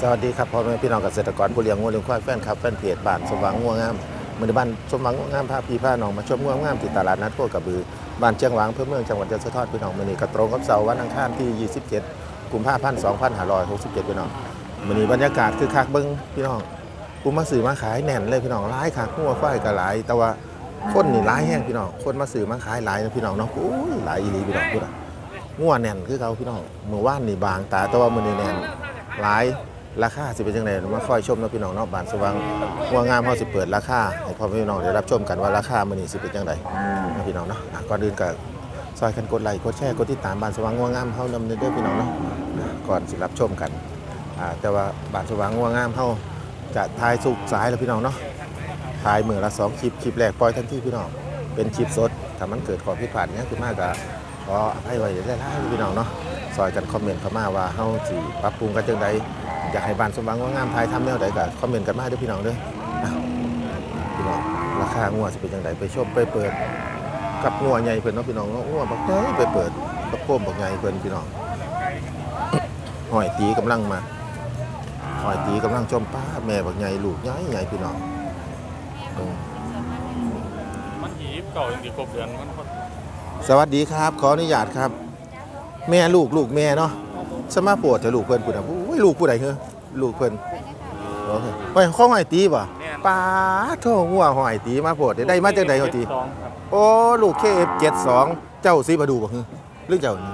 สวัสดีครับพ่อแม่พี่น้องเกษตรกรผู้เลี้ยงงัวเลี้ยงควายแฟนคลับแฟนเพจบ้านสมหวังงัวงามมือบ้านสมหวังงัวงามพาพี่พาน้องมาชมงัวงามที่ตลาดนัดโคกกระบือบ้านเชียงหวางเพื่อเมืองจังหวัดยะโสธรพี่น้องมือนี้ก็ตรงกับเสาร์วันอังคารที่ 27 กุมภาพันธ์2567พี่น้องมือนี้บรรยากาศคือคักเบิ่งพี่น้องผู้มาซื้อมาขายแน่นเลยพี่น้องหลายคักงัวควายก็หลาย แต่ว่าคนนี่หลายแห้งพี่น้องคนมาซื้อมาขายหลายนะพี่น้องเนาะอุ้ยหลายอีหลีพี่น้องพูดอะงัวแน่นคือเขาพี่น้องเมื่อวานนี่บางตาแต่ว่ามือนี้แน่น หลายราคาสิเป็นจังไดมาค่อยชมนะพี่น้องเนาะบ้านสว่างงัวงามเฮาสิเปิดราคาให้พ่อพี่น้องได้รับชมกันว่าราคามื้อนี้สิเป็นจังไดนะพี่น้องเนาะอะก่อนอื่นก็ซอยกันกดไลค์กดแชร์กดติดตามบ้านสว่างงัวงามเฮานำเด้อพี่น้องเนาะก่อนสิรับชมกันอ่าแต่ว่าบ้านสว่างงัวงามเฮาจะทายสุกสายแล้วพี่น้องเนาะทายมือละสองคลิปคลิปแรกปล่อยทันทีพี่น้องเป็นคลิปสดถ้ามันเกิดข้อผิดพลาดเนี้ยคือมากก็ขอให้ไว้ได้หลายๆพี่น้องเนาะ ซอยกันคอมเมนต์เข้ามาว่าเฮาสิปรับปรุงกันจังใดอยากให้บ้านสมหวังว่างามไทยทำแนวใดก็คอมเมนต์กันมาเด้อพี่น้องเด้ออะพี่น้องราคางัวสิเป็นจังใดไปชมไปเปิด กับงัวใหญ่เพิ่นเนาะพี่น้องเนาะงัวบักใหญ่ไปเปิดกับโคมบักใหญ่เพิ่นพี่น้อง หอยตีกำลังมาหอยตีกำลังชมป้าแม่บักใหญ่ลูกใหญ่ใหญ่พี่น้องเบิ่งมันหีบเก่าอย่างที่ครบเดือนมันคนสวัสดีครับ ขออนุญาตครับ แม่ลูกลูกแม่เนาะสมาปวดแต่ลูกเพิ่นพูดอะอุ้ยลูกผู้ใดเหรอลูกเพิ่นโอเคไปข้อหอยตีป่ะป้าโทงัวหอยตีมาปวดได้มาจากไหนเขาตีสองครับโอ้ลูกเคฟเจ็ดสองเจ้าสีประดูบ่ฮึหรือเจ้านี่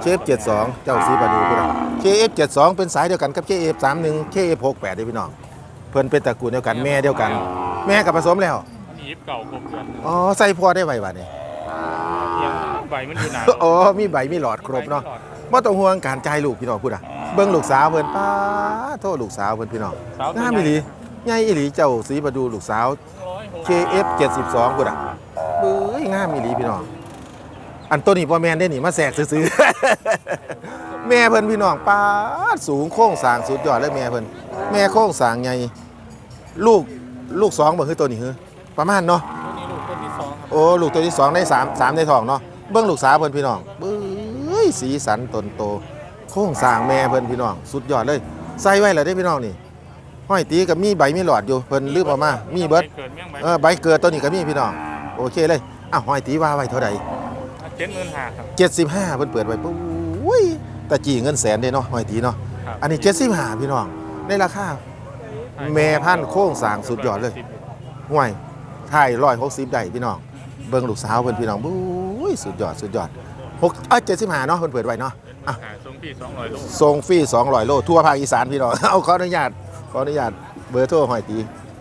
เคฟเจ็ดสองเจ้าสีประดูพูดอะเคฟเจ็ดสองเป็นสายเดียวกันกับเคฟสามหนึ่งเคฟหกแปดได้พี่น้องเพิ่นเป็นตระกูลเดียวกันแม่เดียวกัน แม่กับผสมแล้วมันหีบเก่าครบเดือนอ๋อใส่พอได้ไวบัดนี้เพียง ใบมันอยู่หนาอ๋อมีใบมีหลอดครบเนาะบ่ต้องห่วงการจ่ายลูกพี่น้องพูดอะเบิ่งลูกสาวเพิ่นป้าโทษลูกสาวเพิ่นพี่น้องสาวงามอีหลีใหญ่อีหลีเจ้าสีประดูลูกสาว KF 72พูดอะเบ้ยงามอีหลีพี่น้องอันตัวนี้บ่แม่นได้นี่มาแสกซื้อๆแม่เพิ่นพี่น้องป้าดสูงโค้งสร้างสุดยอดเลยแม่เพิ่นแม่โค้งสร้างใหญ่ลูกลูกสองบ่คือตัวนี้คือประมาณเนาะตัวนี้ลูกคนที่สองครับโอ้ลูกตัวที่สองได้สามสามในท้องเนาะ เบิ้งลูกสาวเพิ่นพี่น้องเบ้ยสีสันตนโต โค้งสร้างแม่เพิ่นพี่น้อง สุดยอดเลย ใส่ไว้แล้วได้พี่น้องนี่ห้อยตีกับมีใบมีหลอดอยู่เพิ่นลืมเออกมา มีเบิดเกิดเมี่ยงใบเออใบเกิดตัวนี้ก็มีพี่น้อง โอเคเลยอ้าวห้อยตีว่าไว้เท่าใดเจ็ดหมื่นห้าครับ75เพิ่นเปิดไว้ปุ้ยแต่จีเงินแสนเด้เนาะห้อยตีเนาะครับอันนี้75พี่น้องในราคาแม่พันธุ์โค้งสร้างสุดยอดเลยห่วยถ่ายร้อยหกสิบได้พี่น้องเบิ่งลูกสาวเพิ่นพี่น้องบุ้ ยสุดยอดสุดยอดหกเอ้ยเจ็ดสิบห้าเนาะเพิ่นเปิดไว้เนาะอะหาทรงพี่สองร้อยโลส่งฟรีสองร้อยโลทั่วภาคอีสานพี่น้อง เอาขออนุญาตขออนุญาตเบอร์โทรหอยตี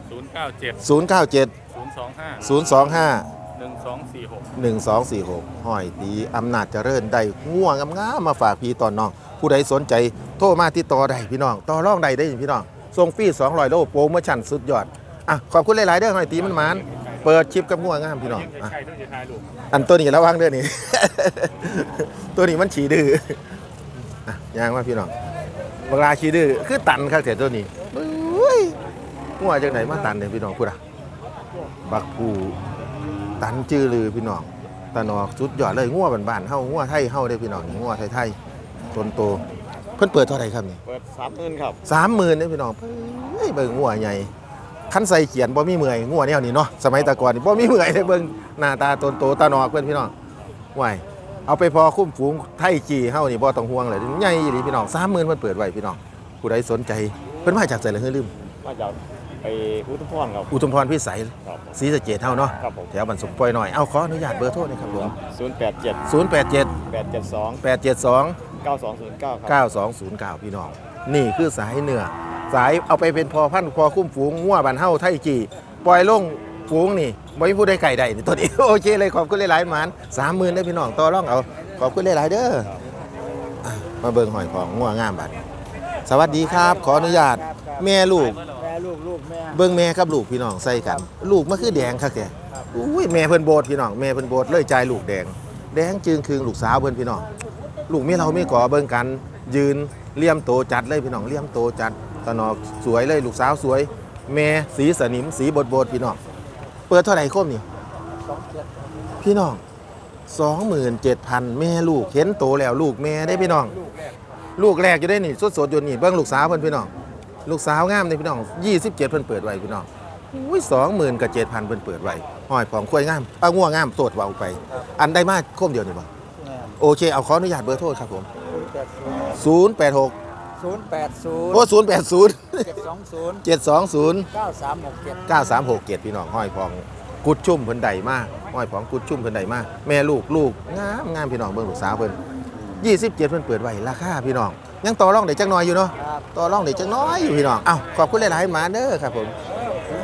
ศูนย์เก้าเจ็ดศูนย์เก้าเจ็ดศูนย์สองห้าศูนย์สองห้า หนึ่งสองสี่หกหนึ่งสองสี่หกหอยตีอำนาจเจริญได้ง่วงงามๆมาฝากพี่ตอนน้อง ผู้ใดสนใจโทรมาที่ต่อได้พี่น้อง ต่อรองได้ได้พี่น้องส่งฟรีสองร้อยโลโปรโมชั่นสุดยอด อะ ขอบคุณหลาย ๆ เด้อหอยตีมันหมาน เปิดคลิปกับง่วงงามพี่น้องยังอะใกล้ๆต้องจะทายลูกอันตัวนี้ระวังเด้อนี่ ตัวนี้มันฉีดื้ออะยางมาพี่น้องเวลาฉีดื้อคือตันครับแต่ตัวนี้อุ้ยหัวจากไหนมาตันเนี่ยพี่น้องพูดอะบักปูตันจื้อลือพี่น้องตะนอกสุดยอดเลยงัวบ้านๆเฮางัวไทยเฮาได้อพี่น้องนี่งัวไทยๆต้นโตเพิ่นเปิดเท่าไหร่ครับนี่เปิดสามหมื่นครับสามหมื่นเนี่ยพี่น้องเฮ้ยเบิ่งงัวใหญ่ คันใส่เขียนบ่มีเมื่อยงัวแนวนี้เนาะสมัยแตะก่อนนี่บ่มีเมื่อยเลยเบิ่งหน้าตาตนโตตานอกเพื่อนพี่น้องไหวเอาไปพอคุ้มฝูงไทยจีเฮานี่บ่ต้องห่วงเลยใหญ่อีหลีพี่น้อง30,000เพิ่นเปิดไว้พี่น้องผู้ใดสนใจเพิ่นมาจากไสล่ะเฮ้ยลืมมาจากไปอุทุมพรครับ อุทุมพรพิสัยครับศรีสะเกษเฮาเนาะครับผม แถวบ้านสมปอยหน่อยเอาขออนุญาตเบอร์โทรหนะครับผมศูนย์แปดเจ็ด087 แปดเจ็ดสอง872 เก้าสองศูนย์เก้าครับ 9209 พี่น้อง นี่คือสายเหนือสายเอาไปเป็นพอพันพอคุ้มฝูงงัวบันเฮาไทยจีปล่อยลงฝูงนี่บ่มีผู้ใดไก่ใดนี่ตัวนี้โอเคเลยขอบคุณหลายๆหมานสามหมื่นได้พี่น้องต่อรองเอาขอบคุณหลายๆเด้อมาเบิ่งหอยของงัวงามบัดสวัสดีครับ ขออนุญาต แม่ลูก แม่ลูกลูกแม่เบิ่งแม่กับลูกพี่น้องใส่กัน ลูกมันคือแดงคักแกอุ้ยแม่เพิ่นโบดพี่น้องแม่เพิ่นโบดเลยจ่ายลูกแดง แดงจึงคืงลูกสาวเพิ่นพี่น้องลูกมีเราไม่ก่อเบิ่งกันยืน เลี่ยมโตจัดเลยพี่น้องเลี่ยมโตจัดตะนอกสวยเลยลูกสาวสวย แม่สีสนิมสีบดบดๆพี่น้องเปิดเท่าไหร่คมนี่พี่น้องสองหมื่นเจ็ดพันแม่ลูกเห็นโตแล้วลูกแม่ได้พี่น้อง ลูกแรกอยู่ได้นี่สดๆอยู่นี่เบิ่งลูกสาวเพิ่นพี่น้อง ลูกสาวงามนี่พี่น้อง27เพิ่นเปิดไว้พี่น้องอุ้ย20,000กับ7,000เพิ่นเปิดไว้ห้อยของควายงามเอางัวงามโสดเว้าไป อันได้มาโคมเดียวนี่บ่แม่นโอเคเอาขออนุญาตเบอร์โทรครับผม ศูนย์แปด086ศูนย์แปดศูนย์โอ้080เจ็ดสองศูนย์720เก้าสามหกเจ็ด9367พี่น้องห้อยพองกุดชุ่มเพิ่นใดมากห้อยพองกุดชุ่มเพิ่นใดมากแม่ลูกลูกงามงามพี่น้องเบิ่งลูกสาวเพิ่น27เพิ่นเปิดไว้ราคาพี่น้อง ยังต่อรองได้จักหน่อยอยู่เนาะครับต่อรองได้จักหน้อยอยู่พี่น้องเอ้าขอบคุณหลายๆหมาเด้อครับผม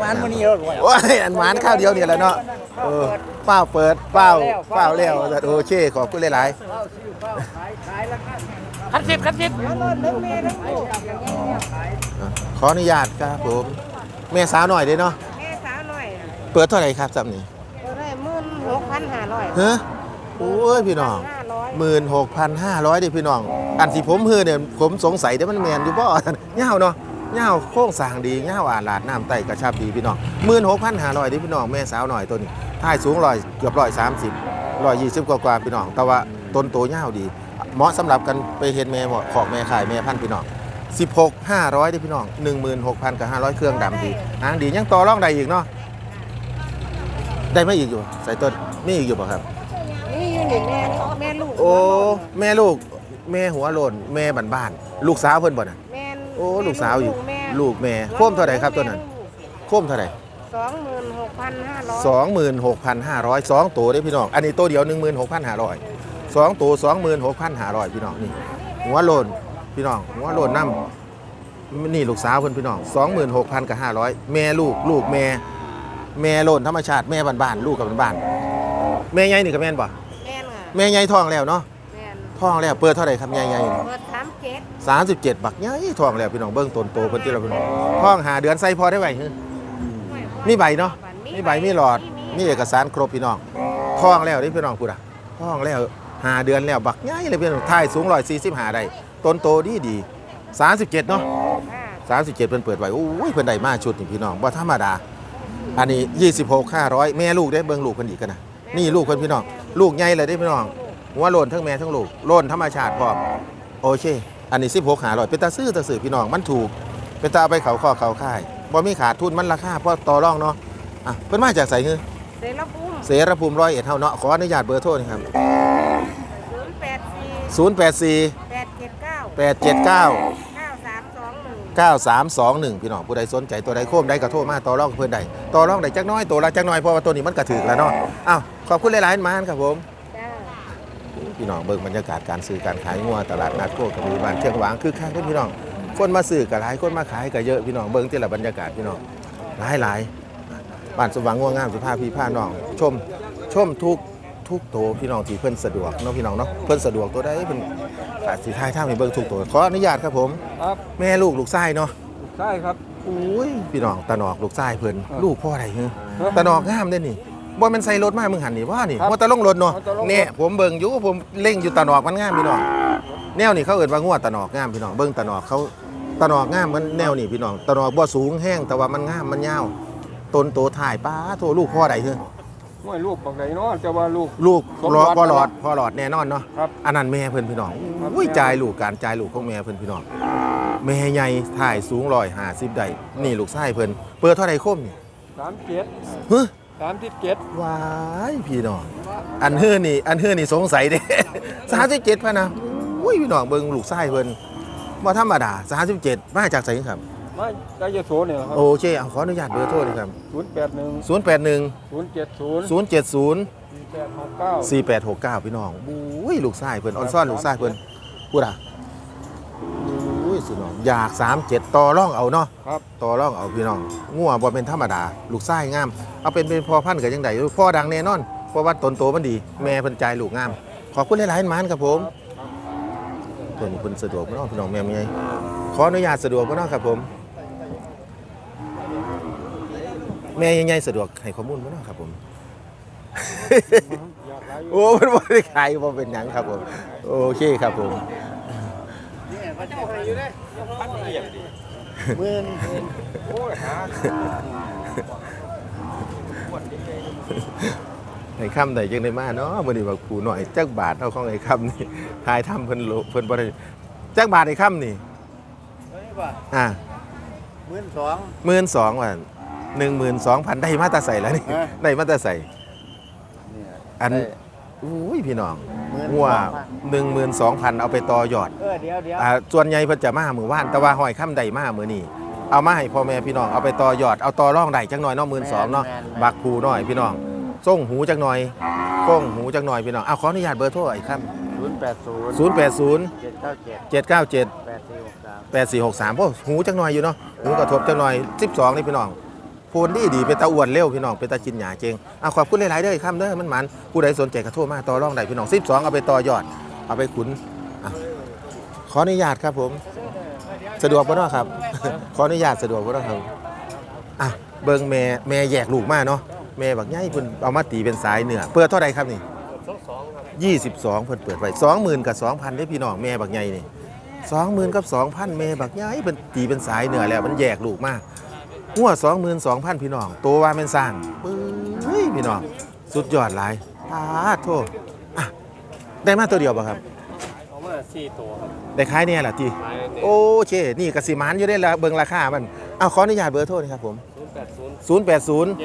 มันมันนี่เยอะกว่าโอ้ยอันหวานข้าวเดียวเนี่ยแหละเนาะเออเป้าเปิดเป้าเป้าเลี้ยวโอเคขอบคุณหลายเฝ้าซื้อเฝ้าขายขายราคา คันสิบคันสิบอะขออนุญาตครับผมแม่สาวหน่อยเด้เนาะแม่สาวหน่อยเปิดเท่าไหร่ครับจำนี่ก็ได้หมื่นหกพันห้าร้อยเฮ้ยโอ้ยพี่น้องห้าร้อยหมื่นหกพันห้าร้อยดิพี่น้อง อันที่ผมเฮือเนี่ยผมสงสัยเดี๋ยวมันแมนอยู่บ่เงาเนาะเงาโค้งสร้างดีเงาอ่านลาดน้ำไตกระชับดีพี่น้องหมื่นหกพันห้าร้อยดิพี่น้องแม่สาวหน่อยตัวนี้ท่ายสูงร้อยเกือบร้อยสามสิบร้อยยี่สิบกว่าๆพี่น้องแต่ว่าต้นโตเงาดี เหมาะสำหรับกันไปเห็นแม่บ่ของแม่ขายแม่พันธุ์พี่น้องสิบหกห้าร้อยดิพี่น้องหนึ่งหมื่นหกพันกับห้าร้อยเครื่องดำดีหางดียังต่อรองได้อีกเนาะได้ไม่อีกอยู่ใส่ต้นมีอีกอยู่ป่ะครับนี่อยู่นี่แม่แม่ลูกโอ้แม่ลูก แม่หัวโลนแม่บ้านบ้านๆลูกสาวเพิ่นบ่น่ะแม่โอ้ลูกสาวอยู่แม่ลูกแม่โคมเท่าไหร่ครับตัวนั้นโคมเท่าไหร่สองหมื่นหกพันห้าร้อยสองหมื่นหกพันห้าร้อยสองตัวได้พี่น้องอันนี้ตัวเดียวหนึ่งหมื่นหกพันห้าร้อย สองตัวสองหมื่นหกพันห้าร้อยพี่น้องนี่หัวโลนพี่น้องหัวโลนน้ำนี่ลูกสาวเพิ่นพี่น้องสองหมื่นหกพันกับห้าร้อยแม่ลูกลูกแม่แม่โลนธรรมชาติแม่บ้านๆลูกกับบ้านๆแม่ใหญ่นี่กับแม่นป่ะแม่น่ะแม่ใหญ่ท้องแล้วเนาะแม่นท้องแล้วเปิดเท่าไหร่ครับใหญ่ใหญ่เปิดสามเจ็ดสามสิบเจ็ดบักใหญ่ท้องแล้วพี่น้องเบิ้งต้นโตเพิ่นที่เราพี่น้องท้องหาเดือนใส่พอได้ไหมฮึมีใบเนาะมีใบมีหลอดมีเอกสารครบพี่น้องท้องแล้วนี่พี่น้องพูดอะท้องแล้ว หาเดือนแล้วบักใหญ่เลยพี่น้องถ่ายสูงร้อยสี่สิบหาได้ต้นโตดีดีสามสิบเจ็ดเนาะค่ะสามสิบเจ็ดเพิ่นเปิดไว้โอ้ยเพิ่นได้มาชุดนี่พี่น้องบ่ธรรมดา อันนี้ยี่สิบหกห้าร้อยแม่ลูกได้เบิ่งลูกเพิ่นอีกกันนะนี่ลูกเพิ่นพี่น้องลูกใหญ่เลยได้พี่น้องหัวโลนทั้งแม่ทั้งลูกโลนธรรมชาติพร้อมโอเค อันนี้สิบหกห้าร้อยเป็นตาซื้อตาซื้อพี่น้องมันถูกเป็นตาเอาไปเขาข้อเขาค่ายบ่มีขาดทุนมันราคาเพราะต่อรองเนาะอะเพิ่นมาจากไสเงือเสรภูมิเสรภูมิร้อยเอ็ดเฮาเนาะขออนุญาตเบอร์โทรนี่ครับศูนย์แปดสี่ 084 แปดเจ็ดเก้า879 เก้าสามสองหนึ่ง9321 พี่น้องผู้ใดสนใจตัวใดโคมใดก็โทรมาต่อรองกับเพิ่อนได้ต่อรองได้จักหน้อยตัวละจักหน้อยเพราะว่าตัวนี้มันกระถึกแล้วเนาะอ้าวขอบคุณหลายๆมานครับผม จ้า พี่น้องเบิ่งบรรยากาศการซื้อการขายงัวตลาดนัดโคกระบือบ้านเชียงหวางคือคักเด้อพี่น้องคนมาซื้อก็หลายคนมาขายก็เยอะพี่น้องเบิ่งที่ละบรรยากาศพี่น้องหลายหลายบ้านสว่างงัวงามสิพาพี่พาน้อง ชมชมทุก ทุกโตวพี่น้องที่เพิ่นสะดวกเนาะพี่น้องเนาะเพิ่นสะดวกตัวใดเพิ่นอาจสิทายท่าให้เบิ่งทุกตัวขออนุญาตครับผม ครับแม่ลูกลูกชายเนาะใช่ครับ อุ้ยพี่น้องตาหนอกลูกชายเพิ่นครับลูกพ่อใดเฮ้อครับตาหนอกงามเด้นี่บ่แมันใส่รถมามึงหันนี่ว่านี่ครับว่าตาลงรถเนาะว่าตาลงรถเนี่ยผมเบิ่งอยู่ผมเล่งอยู่ตาหนอกมันงามพี่น้องแนวนี่เขาเอิ้นว่างัวตาหนอกงามพี่น้องเบิ่งตาหนอกเขาตาหนอกงามเหมันแนวนี่พี่น้องตาหนอกบ่สูงแห้งแต่ว่ามันงามมันยาวต้นโตถ่ายป้าโทลูกพ่อใดเฮ้อ ไม่ลูกบอกไหนเนาะจะว่าลูก ลูกสมรอรสพ่อหลอดนะครับพ่อหลอดแน่นอนเนาะครับอันนั้นแม่เพิ่นพี่น้องครับอุ้ยแม่ จ่ายลูกการจ่ายลูกของแม่เพิ่นพี่น้องแม่ใหญ่ถ่ายสูง150ได้นี่ลูกชายเพิ่นเปิดเท่าใดคมนี่สามเจ็ดฮึสามที่เจ็ดวายพี่น้องอันเฮือนี่อันเฮือนี่สงสัยเด้ สามสิบเจ็ดพะนะอุ้ยพี่น้องเบิ่งลูกไส้เพิ่นบ่ธรรมดาสามสิบเจ็ดมาจากไสครับ ไม่ได้ยโสเนี่ยครับโอเคเอาขออนุญาตเบอร์โทรเลยครับ ศูนย์แปดหนึ่งศูนย์แปดหนึ่งศูนย์เจ็ดศูนย์ศูนย์เจ็ดศูนย์สี่แปดหกเก้าสี่แปดหกเก้าพี่น้องอุ้ยลูกไส้เพิ่นออนซ่อนลูกไส้เพิ่นพูดอะอุ้ยสุดน้องอยากสามเจ็ดต่อร่องเอาเนาะ ครับต่อร่องเอาพี่น้องงัวบ่เป็นธรรมดา ลูกไส้งาม เอาเป็นเป็นพ่อพันธุ์กันยังไงพ่อดังแน่นอน เพราะว่าตนโตมันดี แม่เพิ่นใจายลูกงาม ขอบคุณหลายๆหมานครับผมเพิ่นเพิ่นสะดวกบ่เนาะพี่น้องแม่มีไงขออนุญาตสะดวกบ่เนาะครับผม แม่ยังไงสะดวกให้ข้อมูลบ่เนาะครับผมอยากได้อยู่โอ้มันบ่ได้ขายบ่เป็นหยังครับผมโอเคครับผมหมื่นโอ้ยหาไอ้คำใดจังได้มาเนาะมื้อนี้บักผู้น้อยจักบาทเท่าของไอ้คำนี่ทายทำเพิ่นโลเพิ่นบ่ได้จักบาทไอ้ค่ำนี่นี่ป่ะอ่า หมื่นสอง หมื่นสองว่ะ หนึ่งหมื่นสองพันได้มาตาใส่แล้วนี่ฮะ ได้มาตาใส่เนี่ยอันได้ อุ้ยพี่น้องหมื่นงัวสองพันหนึ่งหมื่นสองพันเอาไปต่อยอด เออเดี๋ยวเดี๋ยวอ่าส่วนใหญ่เพิ่นจะมามือว่านแต่ว่าหอยค่ำใดมามือนี่เอามาให้พ่อแม่พี่น้องเอาไปต่อยอดเอาต่อร่องใดจักหน่อยเนาะหมื่นสองเนาะบักคูหน่อยพี่น้องส่งหูจักหน่อยก้งหูจักหน่อยพี่น้องเอาขออนุญาตเบอร์โทรไอ้ค่ศูนย์แปดศูนย์ำศูนย์แปดศูนย์เจ็ดเก้าเจ็ดเจ็ดเก้าเจ็ดแปดสี่หกสามแปดสี่หกสามโอ้หูจักหน่อยอยู่เนาะหูกระทบจักหน่อยสิบสองนี่พี่น้อง พูนดีดีเป็นตาอ้วนเร็วพี่น้องเป็นตาจินหยาเจงเอาขอบคุณหลายๆเด้อค่ำเด้อมันหมันผู้ใดสนใจกระโทรมาต่อร่องใดพี่น้องสิบสองเอาไปต่อยอด เอาไปขุนอะขออนุญาตครับผม สะดวกป่ะเนาะครับ ขออนุญาตสะดวกป่ะเนาะครับอะเบิ่งแม่แม่แยกลูกมาเนาะแม่บักใหญ่เพิ่นเอามาตีเป็นสายเหนือเปิดเท่าใดครับนี่ยี่สิบสองเพิ่นเปิดไว้สองหมื่นกับสองพันได้พี่น้องแม่บักใหญ่นี่สองหมื่นกับสองพันแม่บักใหญ่เพิ่นตีเป็นสายเหนือแล้วมันแยกลูกมาก หัวสองหมื่นสองพันพี่น้อง ตัวว่าแม่นสร้างปึ้ยพี่น้อง สุดยอดหลายปาดโทษอะได้มาตัวเดียวป่ะครับ เอามาสี่ตัวครับได้ขายเนี่ยแหละทีขายในโอเค นี่กสิมานอยู่ได้ละเบิ่งราคามันเอาขออนุญาตเบอร์โทรหนะครับผม ศูนย์แปดศูนย์080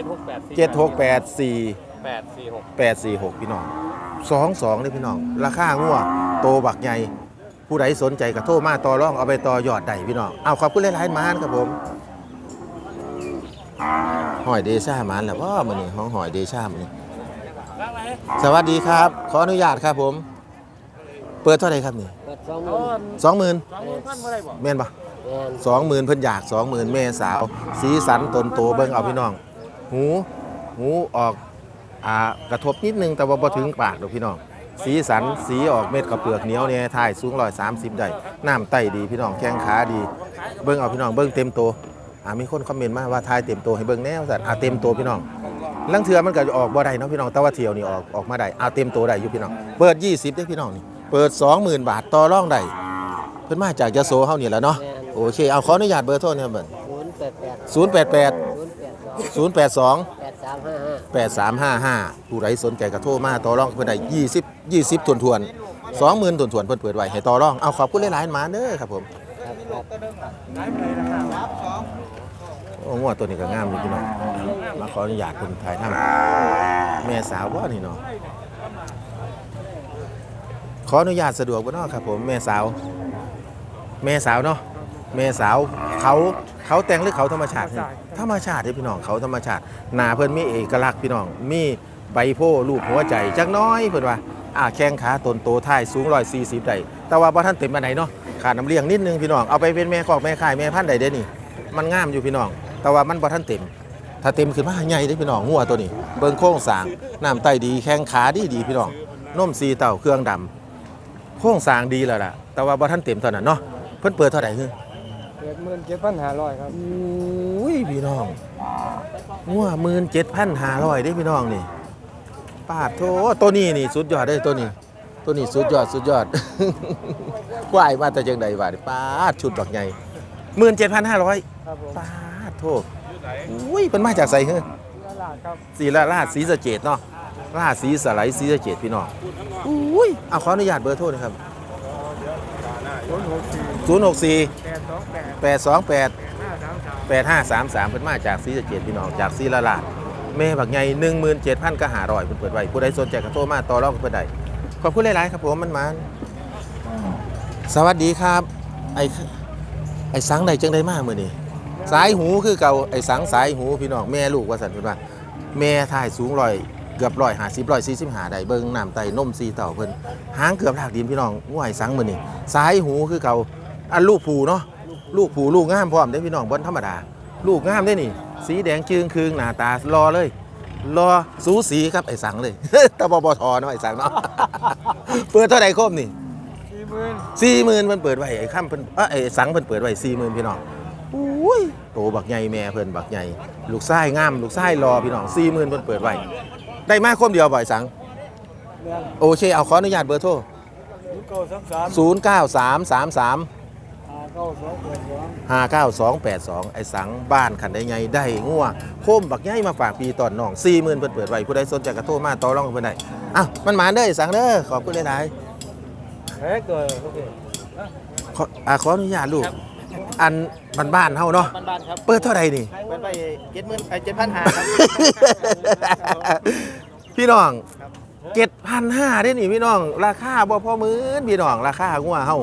เจ็ดหกแปด768แปดสี่หก4846 พี่น้อง22เลยพี่น้อง ราคางัวโตบักใหญ่ ผู้ใดสนใจก็โทรมาต่อรองเอาไปต่อยอดได้พี่น้อง เอาขอบคุณหลายๆมานครับผม หอยเดชามานแหละว่ามันนี่ห้องหอยเดชามันนี่สวัสดีครับ ขออนุญาตครับผม เปิดเท่าไหร่ครับนี่แปดสองหมื่นสองหมื่นสองหมื่นพันเท่าไรบ่แม่นปะแม่นสองหมื่นเพิ่นอยากสองหมื่นแม่สาว สีสันตนโตเบิ่งเอาพี่น้อง หูหูออกอ่ากระทบนิดนึงแต่ว่าบ่ถึงปากดอกพี่น้อง สีสันสีออกเม็ดกับเปลือกเหนียวเนี่ยถ่ายสูงร้อยสามสิบได้น้ำไตดีพี่น้องแข้งขาดี เบิ่งเอาพี่น้องเบิ่งเต็มโต อ่ามีคนคอมเมนต์มาว่าถ่ายเต็มโตให้เบิ่งแนวสัตว์อ่าเต็มโตพี่น้องลังเทือมันก็จะออกบ่ได้เนาะพี่น้องแต่ว่าเที่ยวนี่ออกออกมาได้อ่าเต็มโตได้อยู่พี่น้องเปิด 20ได้พี่น้องนี่เปิด 20,000 บาทต่อรองได้เพิ่นมาจากยะโสเฮานี่แหละเนาะแม่นโอเคเอาขออนุญาตเบอร์โทรเนี่ยเบิ่งศูนย์แปดแปด088ศูนย์แปดสอง082แปดสามห้าห้า8355ผู้ใดสนใจก็โทรมาต่อรองเพิ่นได้20 20ทวนทวนๆ20,000ทวนทวนๆเพิ่นเปิดไว้ให้ต่อรองเอาขอบคุณหลายๆหมาเด้อครับผมครับครับโอ้ งัวตัวนี้ก็งามอยพี่น้องมาขออนุญาตเพิ่นถ่ายทำแม่สาวบ่นี่เนาะขออนุญาตสะดวกบ่เนาะครับผมแม่สาว แม่สาวเนาะแม่สาวเขาเขาแต่งหรือเขาธรรมชาตินี่ธรรมชาติเด้อพี่น้องเขาธรรมชาติหน้าเพิ่นมีเอกลักษณ์พี่น้องมีใบโพลูกหัวใจจักน้อยเพิ่นว่าอ่าแข้งขาตนโตท้ายสูง140ได้แต่ว่าบ่ทันเต็มปานใดเนาะขาดน้ำเลี้ยงนิดนึงพี่น้องเอาไปเป็นแม่คอกแม่ขายแม่พันธุ์ได้เด้อนี่มันงามอยู่พี่น้อง แต่ว่ามันบ่ทันเต็ม ถ้าเต็มขึ้นมาใหญ่เด้อพี่น้องงัวตัวนี้ เบิ่งโครงสร้างน้ำไตดีแข้งขาดีดีพี่น้องนมสีเต้าเครื่องดำโครงสร้างดีแล้วล่ะ แต่ว่าบ่ทันเต็มเท่านั้นเนาะเพิ่นเปิดเท่าไหร่คือเจ็ดหมื่นเจ็ดพันห้าร้อยครับอุ้ยพี่น้องงัวหมื่นเจ็ดพันห้าร้อยได้พี่น้องนี่ปาดโถตัวนี้นี่สุดยอดได้อตัวนี้ ตัวนี้สุดยอดสุดยอดควายมาแต่จังใดวะนี่ปาดชุดดอกใหญ่หมื่นเจ็ดพันห้าร้อยครับผม ปาดโถอุ้ยเป็นมาจากไสเฮ้อสีละราชสีสะเจดเนาะราชสีสไลด์สีสะเจดพี่น้องอุ้ยเอาขออนุญาตเบอร์โทรหนะครับศูนย์หกสี่064แปดสองแปด828ห้าสามสาม8533เพิ่นมาจากศรีสะเกษพี่น้องจากศรีละลาดแม่บักใหญ่17,000ก็หาร้อยเพิ่นเปิดไว้ผู้ใดสนใจก็โทรมาต่อรองกับเพิ่นได้ขอบคุณหลายๆครับผมมันมันสวัสดีครับ ไอ้ไอ้สังใดจังได้มากมือนี้ สายหูคือเก่าไอ้สังสายหูพี่น้องแม่ลูกว่าซั่นเพิ่นว่า แม่ถ่ายสูงร้อยเกือบ150 145ได้เบิ่งน้ำไตนมสีเต่าเพิ่นหางเกือบหลากดินพี่น้องงูไอ้สังมือนี้สายหูคือเก่าอันลูกผูเนาะลูกผูลูกงามพร้อมได้พี่น้องบนธรรมดา ลูกงามได้นี่ สีแดงจึงคืงหน้าตารอเลยรอสูสีครับไอ้สังเลยตบปทเนาะไอ้สังเนาะเปิดเท่าไหร่ครบนี่สี่หมื่นสี่หมื่นเพิ่นเปิดไว้ไอ้ข้ามเพิ่นเออไอ้สังเพิ่นเปิดไว้สี่หมื่นพี่น้อง ยโตบักใหญ่แม่เพิ่นบักใหญ่ลูกชายงามลูกชายรอพี่น้องสี่หมื่นเพิ่นเปิดไว้ได้มาคมเดียวบ่ไอ้สังเดือนโอเคเอาขออนุญาตเบอร์โทรศูนย์เก้าสาม0 9 3 3 3ห้าเก้าสองแปดสอง59282ไอ้สังบ้านขันได้ไงได้งัวโคมบักใหญ่มาฝากปีตอนน้อง40,000เพิ่นเปิดไว้ผู้ใดสนใจก็โทรมาต่อรองกับเพิ่นได้อ้าวมันมาเด้อไอ้สังเด้อขอบคุณหลายเฮ้ยเกิดโอเคๆขออ่าขออนุญาตลูก อันบ้านๆเฮาเนาะบ้านๆครับเปิดเท่าไหร่นี่ เปิดไปเจ็ดหมื่นเจ็ดพันห้าครับ พี่น้องเจ็ดพันห้าได้นี่พี่น้อง ราคาบ่พอหมื่นพี่น้องราคางัวเฮา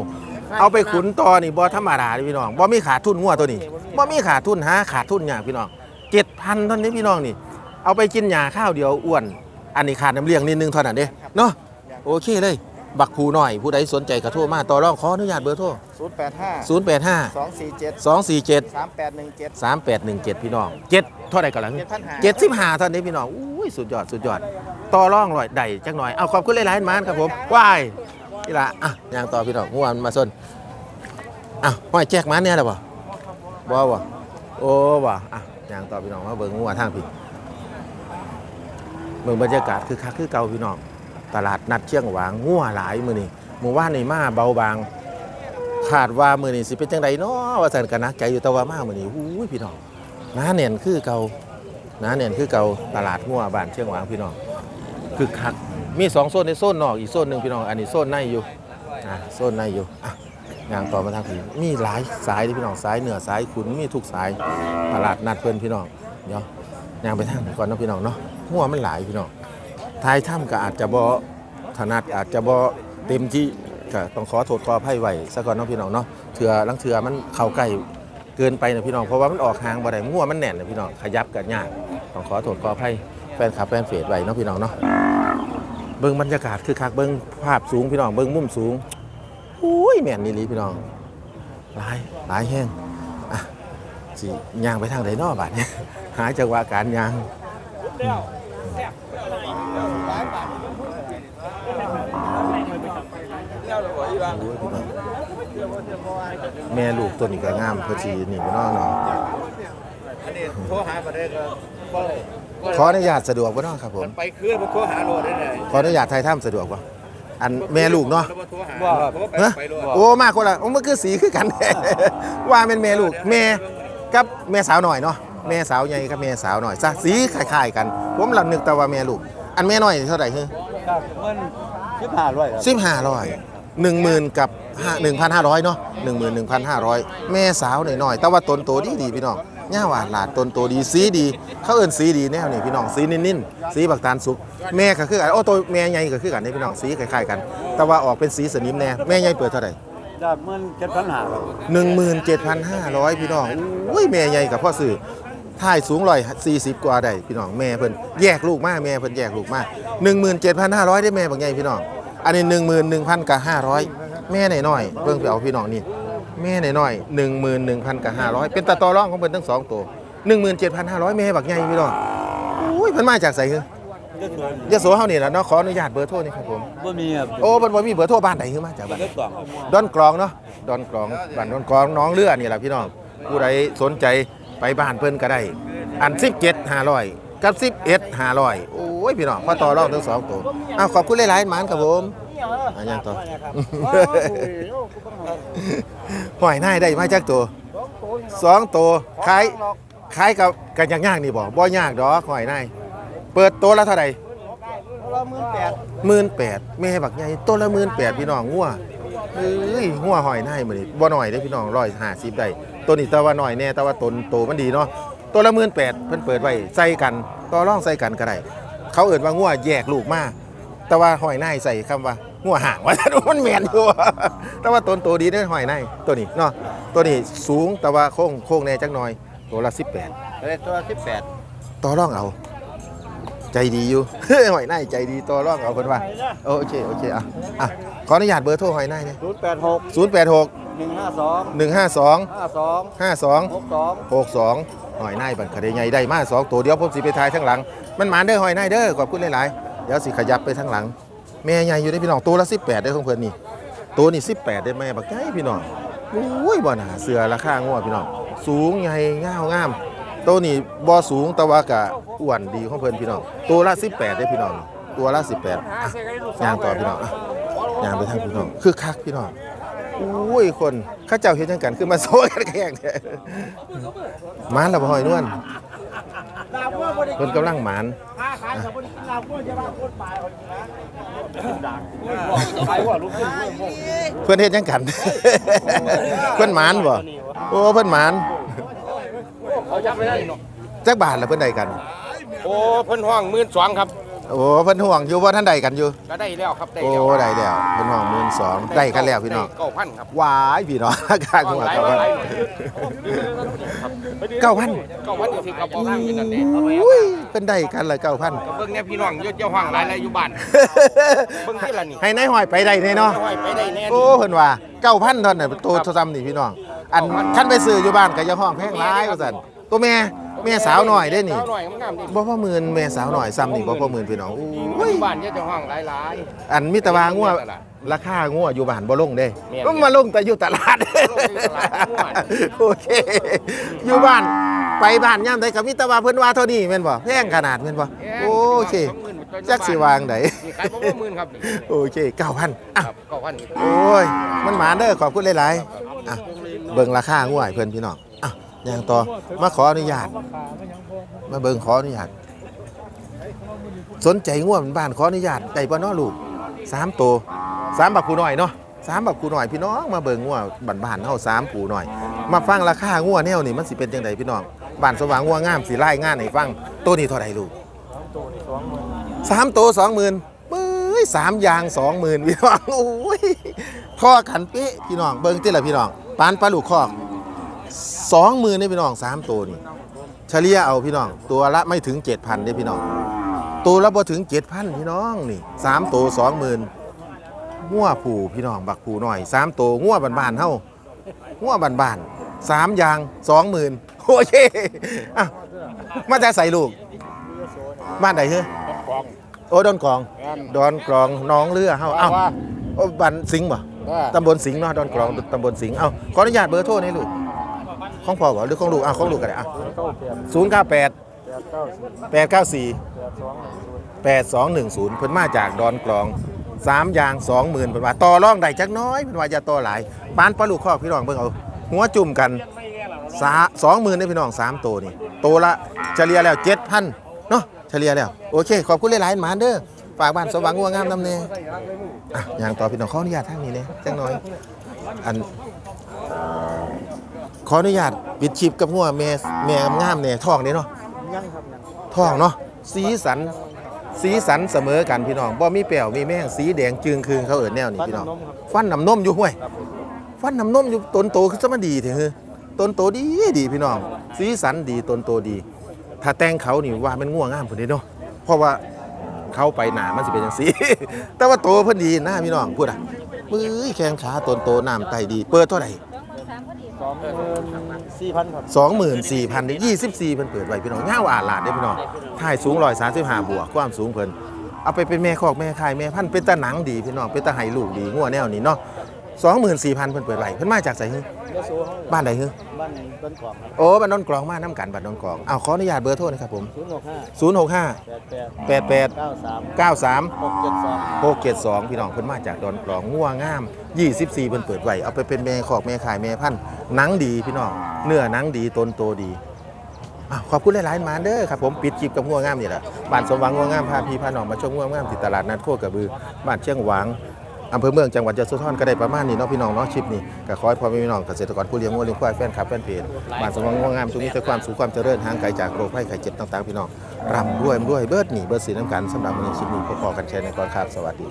เอาไปขุนต่อนี่บ่ธรรมดาเด้พี่น้องบ่มีขาดทุนงัวตัวนี้บ่มีขาดทุนหาขาดทุนหยังพี่น้องเจ็ดพันเท่านี้พี่น้องนี่ เอาไปกินหญ้าข้าวเดียวอ้วน อันนี้ขาดน้ำเลี้ยงนิดนึงเท่านั้นเด้เนาะโอเคเลย บักผูหน่อย ผู้ใดสนใจก็โทรมาต่อรองขออนุญาตเบอร์โทรศูนย์แปดห้า085สองสี่เจ็ด247 สามแปดหนึ่งเจ็ด 3817 พี่น้องเจ็ดเท่าไหร่กันล่ะเจ็ดพันห้าเจ็ดสิบห้าเท่านี้พี่น้องอุ้ยสุดยอดสุดยอด ต่อร่องลอยใดจักหน่อยเอาขอบคุณหลายๆมานครับผมว้ายนี่ละอะยางต่อพี่น้องงัวมันมาส้นอะห้อยแจกมันเนี่ยหรอบ่บ่บ่โอ้บ่อะยางต่อพี่น้องมาเบิ่งงัวทางพี่เบิ่งบรรยากาศคือคักคือเก่าพี่น้อง ตลาดนัดเชียงหวางงัวหลายมือนี้หมู่ว่านนี่มาเบาบางคาดว่ามือนี้สิเป็นจังไดเนาะว่าซั่นก็นักใจอยู่แต่ว่ามามือนี้อุ้ยพี่น้องหนาแน่นคือเก่าหนาแน่นคือเก่าตลาดงัวบ้านเชียงหวางพี่น้องคือคักมีสองโซนในโซนนอกอีกโซนหนึ่งพี่น้องอันนี้โซนในอยู่อะโซนในอยู่อะยางต่อมาทางผีมีหลายสายเลยพี่น้องสายเหนือสายขุนมีทุกสายตลาดนัดเพิ่อนพี่น้องเดี๋ยวยางไปทางก่อนนะพี่น้องเนาะงัวมันหลายพี่น้อง ทายถ้ำก็อาจจะบ่ถนัดอาจจะบ่เต็มที่ก็ต้องขอโทษขออภัยไว้ซะก่อนเนาะพี่น้องเนาะเถื่อลังเถื่อมันเข้าใกล้เกินไปนะพี่น้องเพราะว่ามันออกห่างบ่ได้งัวมันแน่นนะพี่น้องขยับกันยากต้องขอโทษขออภัยแฟนคลับแฟนเฟซไว้เนาะพี่น้องเนาะเบิ้งบรรยากาศคือคักเบิ้งภาพสูงพี่น้องเบิ้งมุมสูงอุ้ยแม่นนี่ลีพี่น้องหลายหลายแห้งอะสิย่างไปทางไหนนอบาดเนี่ยหาจังหวะการย่างโอ้ยพี่น้อง แม่ลูกตัวนี้ก็งามเพอชีนี่พี่น้องเนาะอันนี้โทรหามาได้ก็บ่เลยขออนุญาตสะดวกบ่เนาะครับผมไปคืนมาโทรหาโลดได้เลยขออนุญาตไทยถ้ำสะดวกป่ะอันแม่ลูกเนาะ แล้วมาโทรหาบ่ครับ โทรไปฮะไปโลด โอ้ มาคนละโอ้มันคือสีคือกัน ว่าเป็นแม่ลูกแม่กับแม่สาวหน่อยเนาะแม่สาวใหญ่กับแม่สาวหน่อยซะสีคล้ายๆกัน ผมลำนึกแต่ว่าแม่ลูก อันแม่น้อยเท่าไหร่คือครับมันสิบห้าร้อยครับสิบห้าร้อยหนึ่งหมื่นกับ หนึ่งพันห้าร้อยเนาะหนึ่งหมื่นหนึ่งพันห้าร้อยแม่สาวหน่อยๆแต่ว่าตนโตดีดีๆพี่น้องย่าหวานหลาดตนโตดีสีดี เขาเอิ้นสีดีแนวนี่พี่น้องสีนิ่นๆสีบักตาลสุก แม่ก็คือกันโอ้ตัวแม่ใหญ่ก็คือกันนี่พี่น้องสีคล้ายๆกัน แต่ว่าออกเป็นสีสนิมแน่แม่ใหญ่เปิดเท่าไหร่ได้เมื่อเจ็ดพันห้าครับหนึ่งหมื่นเจ็ดพันห้าร้อยพี่น้องอุ้ยแม่ใหญ่กับพ่อสื่อถ่ายสูงร้อยสี่สิบกว่าได้พี่น้องแม่เพิ่นแยกลูกมาแม่เพิ่นแยกลูกมาหนึ่งหมื่นเจ็ดพันห้าร้อยได้แม่บางใหญ่พี่น้องอันนี้หนึ่งหมื่นหนึ่งพันกับห้าร้อย แม่หน่อยหน่อยๆเพิ่งไปเอาพี่น้องนี่แม่หน่อยหน่อยหนึ่งหมื่นหนึ่งพันกับห้าร้อยเป็นตาตอร่องของเพิ่นทั้งสองตัวหนึ่งหมื่นเจ็ดพันห้าร้อยแม่บักใหญ่พี่น้องอุ้ยเพิ่นมาจากไสคือเจ็ดพันยโสเฮานี่แหละเนาะขออนุญาตเบอร์โทรนี่ครับผมบ่มีครับโอ้เพิ่นบ่มีเบอร์โทรบ้านใดคือมาจากบ้านเจ็ดสองครับดอนกรองเนาะดอนกรองบ้านดอนกรองน้องเรือนี่แหละพี่น้องผู้ใดสนใจไปบ้านเพิ่นก็ได้ อัน17 500 กับ 11 500 โอ้ยพี่น้องพอต่อรองทั้งสองตัวอ้าวขอบคุณหลายๆหมานครับผม อันยังต่อหอยนายได้มาจากตัวสองตัวขายขายกับกันยากๆนี่บ่บ่ยากดอกหอยนายเปิดตัวละเท่าไหร่ละหมื่นแปดหมื่นแปดแม่บักใหญ่ตัวละหมื่นแปดพี่น้องงัวเอ้ยงัวหอยนายมื้อนี้บ่น้อยเด้พี่น้องร้อยห้าสิบได้ตัวนี้แต่ว่าน้อยแน่แต่ว่าตนโตมันดีเนาะตัวละหมื่นแปดเพิ่นเปิดไว้ใส่กันต่อรองใส่กันก็ได้เขาเอิ้นว่างัวแยกลูกมาแต่ว่าหอยนายใส่คำว่า งัวห่างว่า มันแม่นอยู่แต่ว่าตนโตดีเด้อหอยนายตัวนี้เนาะตัวนี้สูงแต่ว่าโค้งโค้งแน่จักหน่อย ตัวละ 18เลยตัวสิบแปดต่อรองเอา ใจดีอยู่ หอยนายใจดีต่อรองเอาเพิ่นว่าโอเคโอเคอะอะขออนุญาตเบอร์โทรหอยนายเนี่ยศูนย์แปดหกศูนย์แปดหกหนึ่งห้าสองหนึ่งห้าสองห้าสองห้าสองหกสองหกสองหอยนายบันคดีใหญ่ได้มาสองตัวเดียวผมสิไปทายทั้งหลัง มันหมานเด้อหอยนายเด้อขอบคุณหลายๆเดี๋ยวสิขยับไปทั้งหลัง แม่ใหญ่อยู่ได้พี่น้องตัวละสิบแปดได้ของเพิ่อนนี่ตัวนี่สิบแปดได้แม่บักใหญ่พี่น้องโอ้ยบ่หนาเสือราคางัวพี่น้องสูงใหญ่งามงามตัวนี้บ่สูงแต่ว่ากะอ้วนดีของเพิ่อนพี่น้องตัวละสิบแปดได้พี่น้องตัวละสิบแปดย่างต่อพี่น้องอย่างไปทางพี่น้องคือคักพี่น้องอุ้ยคนข้าเจ้าเฮ็ดจังกันคือมาโซ่กันแข่งเนี่ยมาแล้วบ่หอยนวลเพิ่นกำลังหมาน ขายว่าลูกขึ้นเพิ่นเฮ็ดหยังกัน เพิ่นหมานบ่โอ้เพิ่นหมานเขาจับไม่ได้เนาะจักบาทละเพิ่นได้กัน โอ้เพิ่นห้องมื่นสองครับ โอ้เพิ่นห่วงอยู่ว่าท่านใดกันอยู่ ก็ได้แล้วครับได้โอ้แล้วได้แล้วเพิ่นห่วงหมื่นสองได้กันแล้วพี่น้องเก้าพันครับวายพี่น้องราคาหัวเก้าพันเก้าพันเก้าพันอยู่ที่กระป๋องเป็นนั่นเองอุ้ยเป็นได้กันเลยเก้าพันก็เบิ่งเนี่ยพี่น้องเยอะเจ้าห้องหลายๆอยู่บ้านเบิ่งที่ละนี่ให้นายหอยไปได้แน่เนาะห้อยไปได้แน่โอ้เพิ่นว่าเก้าพันเท่านั้นตัวเท่าซ้ำนี่พี่น้อง อันท่านไปซื้ออยู่บ้านก็อย่าห้องแพงหลายว่าซั่นตัวแม่ แม่สาวหน่อยได้นี่สาวหน่อยมันงามดิบ่พอหมื่นแม่สาวหน่อยซ้ำนี่บ่พอหมื่นพี่น้องออุ้ยยู่บ้านเยอะเจ้าห้องหลายอันมิตรวางัวราคางัวอยู่บ้านบ่ลงเด้แม่นก็มาลงแต่อยู่ตลาดลงแต่อยู่ตลาดงัวโอเคอยู่บ้านไปบ้านย่ามใดก็มิตรวาเพิ่นว่าเท่านี้แม่นบ่แพงขนาดแม่นบ่ๆโอเค จักสิวางไดนี่ขายประมาณหมื่นครับนี่โอเค9,000อะ ครับเก้าพันโอ้ย มันหมาเด้อขอบคุณหลายๆอะเบิ่งราคาง่วยเพื่อนพี่น้อง อย่างต่อมาขออนุญาต มาเบิ่งขออนุญาต สนใจง่วบ้านขออนุญาตได้บ่เนาะลูกสามตัวสามบักผูหน่อยเนาะสามบักผูหน่อยพี่น้องมาเบิ่งง่วบ้านๆเฮาสามผูหน่อย มาฟังราคาง่วแนวนี่มันสิเป็นจังไดพี่น้องบ้านสว่างง่วงามสิรายงานให้ฟังตัวนี้เท่าไหร่ลูกสามตัวสองหมื่นปื้ยสามยางสองหมื่นพี่น้องโอ้ยข้อขันเป๊ะพี่น้องเบิ้งที่ละพี่น้องปานปลาลูกคอก สองหมื่นนี่พี่น้องสามตัวนี่เฉลี่ยเอาพี่น้อง ตัวละไม่ถึงเจ็ดพันได้พี่น้อง ตัวละพอถึงเจ็ดพันพี่น้องนี่สามตัวสองหมื่นงัวผูพี่น้องบักผูหน่อยสามตัวงัวบานๆเฮางัวบานๆสามยางสองหมื่นโอเคอะมาจะใส่ลูกบ้านไหนเฮ้ยโอ้ดอนกลองดอนกลองน้องเรือเฮาเอ้าโอ้บันสิงห์บ่ตำบลสิงห์เนาะดอนกลองตำบลสิงห์เอ้าขออนุญาตเบอร์โทรนี่ลูก ของพ่อบ่หรือของลูกอะของลูกก็ได้อะ098 894 8210เก้าสี่แปดสองหนึ่งศูนย์เพิ่นมาจากดอนกลองสามอย่าง20,000เพิ่นว่าต่อรองได้จักน้อยเพิ่นว่าอย่าต่อหลายปานปลาลูกคอกพี่น้องเบิ่งเอาหัวจุ่มกันสา20,000ได้พี่น้องสามตัวนี่ตัวละเฉลี่ยแล้ว7,000เนาะเฉลี่ยแล้วโอเค ขอบคุณหลายๆหมาเด้อฝากบ้านสว่างงัวงามนำแน่อะอย่างต่อพี่น้องขออนุญาตทางนี้เลยจังน้อย อัน ขออนุญาตปิดชิปกับงัวแม่แม่งามๆเนี่ยท้องนี่เนาะยังครับยังท้องเนาะสีสันสีสันเสมอกันพี่น้องบ่มีแป้วมีแม่งสีแดงจึงคืงเขาเอิ้นแนวนี้พี่น้องฟันน้ำนมอยู่ห้วยฟันน้ำนมอยู่ต้นโตคือจะมาดีเถอะเฮ้ยต้นโตดีดีพี่น้อง สีสันดีต้นโตดี ถ้าแต่งเขานี่ว่ามันง่วงงามพุ่นเด้เนาะเพราะว่าเขาไปหนามันสิเป็นจังซี่แต่ว่าโตเพิ่นดีนะพี่น้องพูดอะมือแข้งขาต้นโตน้ำไตดี เปิดเท่าไหร่ สองหมื่นสี่พันครับสองหมื่นสี่พันยี่สิบสี่เพิ่นเปิดไว้พี่น้องย่าวอาหลาดได้อพี่น้องถ่ายสูงลอยสามสิบห้าบวกความสูงเพิ่นเอาไปเป็นแม่คอกแม่คายแม่พันธุ์เป็นตาหนังดีพี่น้องเป็นตาไห้ลูกดีงัวแนวนี้เนาะสองหมื่นสี่พันเพิ่นเปิดไว้เพิ่นมาจากไสฮึ เยโสเขาบ้านใดฮึบ้านต้นกล่องครับโอ้บ้านนนกรองมาน้ำกันบ้านนนกรองเอาขออนุญาตเบอร์โทรนะครับผม ศูนย์หกห้าศูนย์หกห้าแปดแปดแปดแปดเก้าสามเก้าสามหกเจ็ดสองโปเกตสองพี่น้องเพิ่นมาจากดอนกรองงัวงาม 24เพิ่นเปิดไว้เอาไปเป็นแม่ขอกแม่ขายแม่พันธุ์หนังดีพี่น้องเนื้อหนังดีต้นโตดีอะขอบคุณหลายๆหมาเด้อครับผมปิดคลิปกับงัวงามนี่แหละบ้านสมหวังงัวงามพาพี่พาน้องมาชมงัวงามที่ตลาดนัดโคกระบือบ้านเชียงหวาง อำเภอเมืองจังหวัดยะโสธรก็ได้ประมาณนี้เนาะพี่น้องเนาะชิปนี้ก็ขอให้พ่อแม่พี่น้องเกษตรกรผู้เลี้ยงงัวเลี้ยงควายแฟนคลับแฟนเพจบ้านสมหวังงงามจงมีแต่ความสุขความเจริญห่างไกลจากโรคภัยไข้เจ็บต่างๆพี่น้องร่ำรวยรวยเบิดหนีเบิดสีน้ำกันสำหรับวันนี้ชิปนี้พอๆกันแชร์ในก่อนครับสวัสดี